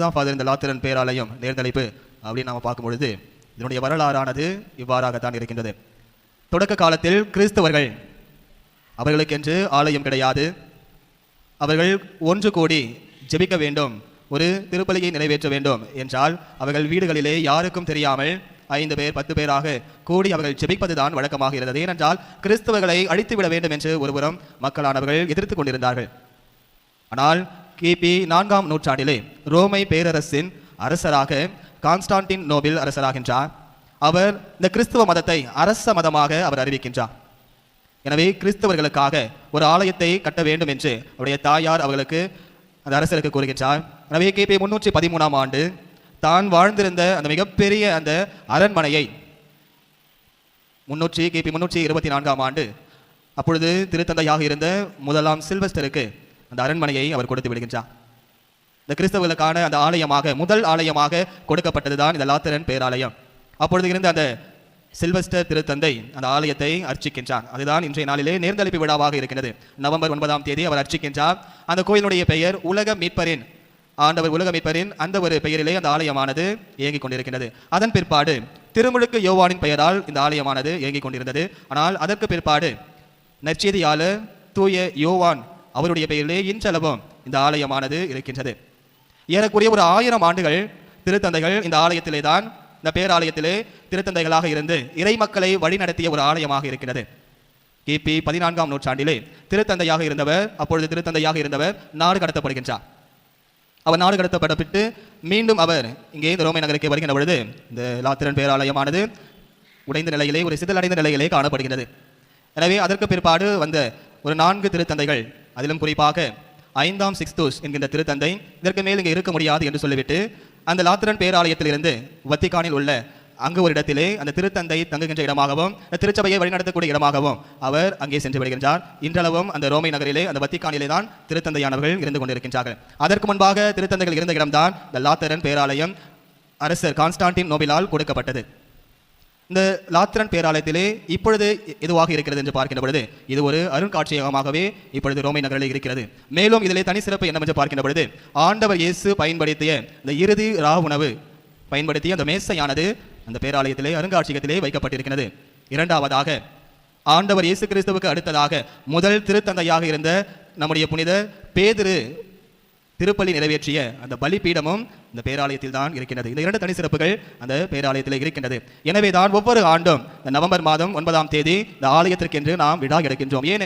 தான் ஃபாதர் இந்த லாத்திரன் பேராலயம் நேர்ந்தழைப்பு அப்படின்னு நாம் பார்க்கும்பொழுது இதனுடைய வரலாறானது இவ்வாறாகத்தான் இருக்கின்றது. தொடக்க காலத்தில் கிறிஸ்தவர்கள் அவர்களுக்கென்று ஆலயம் கிடையாது. அவர்கள் ஒன்று கூடி ஜெபிக்க வேண்டும் ஒரு திருப்பலியை நிறைவேற்ற வேண்டும் என்றால் அவர்கள் வீடுகளிலே யாருக்கும் தெரியாமல் ஐந்து பேர் பத்து பேராக கூடி அவர்கள் ஜெபிப்பதுதான் வழக்கமாக இருந்தது. ஏனென்றால் கிறிஸ்தவர்களை அழித்துவிட வேண்டும் என்று ஒருபுறம் மக்களானவர்கள் எதிர்த்து கொண்டிருந்தார்கள். ஆனால் கிபி நான்காம் நூற்றாண்டிலே ரோமை பேரரசின் அரசராக கான்ஸ்டான்டின் நோபில் அரசராகின்றார். அவர் இந்த கிறிஸ்துவ மதத்தை அரச மதமாக அவர் அறிவிக்கின்றார். எனவே கிறிஸ்தவர்களுக்காக ஒரு ஆலயத்தை கட்ட வேண்டும் என்று அவருடைய தாயார் அவர்களுக்கு அந்த அரசருக்கு கூறுகின்றார். எனவே கிபி முன்னூற்றி பதிமூணாம் ஆண்டு தான் வாழ்ந்திருந்த அந்த மிகப்பெரிய அந்த அரண்மனையை முன்னூற்றி கிபி முன்னூற்றி இருபத்தி நான்காம் ஆண்டு அப்பொழுது திருத்தந்தையாக இருந்த முதலாம் சில்வஸ்டருக்கு அந்த அரண்மனையை அவர் கொடுத்து விடுகின்றார். இந்த கிறிஸ்தவர்களுக்கான அந்த ஆலயமாக முதல் ஆலயமாக கொடுக்கப்பட்டதுதான் இந்த லாத்தரன் பேராலயம். அப்பொழுது இருந்த அந்த சில்வஸ்டர் திருத்தந்தை அந்த ஆலயத்தை அர்ச்சிக்கின்றார் அதுதான் இன்றைய நாளிலே நேர்ந்தளிப்பு விழாவாக இருக்கிறது நவம்பர் ஒன்பதாம் தேதி அவர் அர்ச்சிக்கின்றார். அந்த கோயிலுடைய பெயர் உலக மீட்பரின் ஆண்டவர் உலக மீட்பரின் அந்த ஒரு பெயரிலே அந்த ஆலயமானது இயங்கிக் கொண்டிருக்கின்றது. அதன் பிற்பாடு திருமுழுக்கு யோவானின் பெயரால் இந்த ஆலயமானது இயங்கிக் கொண்டிருந்தது. ஆனால் அதற்கு பிற்பாடு நற்செய்தியாளர் தூய யோவான் அவருடைய பெயரிலே இன்றளவும் இந்த ஆலயமானது இருக்கின்றது. ஏறக்குறைய ஒரு ஆயிரம் ஆண்டுகள் திருத்தந்தைகள் இந்த ஆலயத்திலே தான் இந்த பேராலயத்திலே திருத்தந்தைகளாக இருந்து இறை மக்களை வழிநடத்திய ஒரு ஆலயமாக இருக்கிறது கிபி பதினான்காம் நூற்றாண்டிலே திருத்தந்தையாக இருந்தவர் அப்பொழுது திருத்தந்தையாக இருந்தவர் நாடு கடத்தப்படுகின்றார். அவர் நாடு கடத்தப்படப்பட்டு மீண்டும் அவர் இங்கே இந்த ரோமை நகருக்கு வருகின்ற பொழுது இந்த லாத்திரன் பேராலயமானது உடைந்த நிலையிலே ஒரு சிதலடைந்த நிலையிலே காணப்படுகிறது எனவே அதற்கு பிற்பாடு வந்த ஒரு நான்கு திருத்தந்தைகள் அதிலும் குறிப்பாக ஐந்தாம் சிக்ஸ்தூஸ் என்கின்ற திருத்தந்தை இதற்கு மேல் இங்கே இருக்க முடியாது என்று சொல்லிவிட்டு அந்த லாத்திரன் பேராலயத்திலிருந்து வத்திக்கானில் உள்ள அங்கு ஒரு இடத்திலே அந்த திருத்தந்தை தங்குகின்ற இடமாகவும் திருச்சபையை வழிநடத்தக்கூடிய இடமாகவும் அவர் அங்கே சென்று விடுகின்றார். இன்றளவும் அந்த ரோமை நகரிலே அந்த வத்திக்கானிலே தான் திருத்தந்தையானவர்கள் இருந்து கொண்டிருக்கின்றார்கள். அதற்கு முன்பாக திருத்தந்தைகள் இருந்த இடம்தான் இந்த லாத்தரன் பேராலயம் அரசர் கான்ஸ்டான்டின் நோபிலால் கொடுக்கப்பட்டது. இந்த லாத்திரன் பேராலயத்திலே இப்பொழுது எதுவாக இருக்கிறது என்று பார்க்கின்ற பொழுது இது ஒரு அருங்காட்சியகமாகவே இப்பொழுது ரோமை நகரில் இருக்கிறது. மேலும் இதிலே தனி சிறப்பு என்னவென்று பார்க்கின்ற பொழுது ஆண்டவர் இயேசு பயன்படுத்திய இந்த இறுதி ரா உணவு பயன்படுத்திய அந்த மேசையானது அந்த பேராலயத்திலே அருங்காட்சியகத்திலே வைக்கப்பட்டிருக்கிறது. இரண்டாவதாக ஆண்டவர் இயேசு கிறிஸ்துவுக்கு அடுத்ததாக முதல் திருத்தந்தையாக இருந்த நம்முடைய புனித பேதிரு திருப்பலி நிறைவேற்றிய அந்த பலிப்பீடமும் இந்த பேராலயத்தில் தான் இருக்கின்றது. இந்த இரண்டு தனி சிறப்புகள் அந்த பேராலயத்தில் இருக்கின்றது. எனவே தான் ஒவ்வொரு ஆண்டும் இந்த நவம்பர் மாதம் ஒன்பதாம் தேதி இந்த ஆலயத்திற்கென்று நாம் விழா எடுக்கின்றோம். ஏன்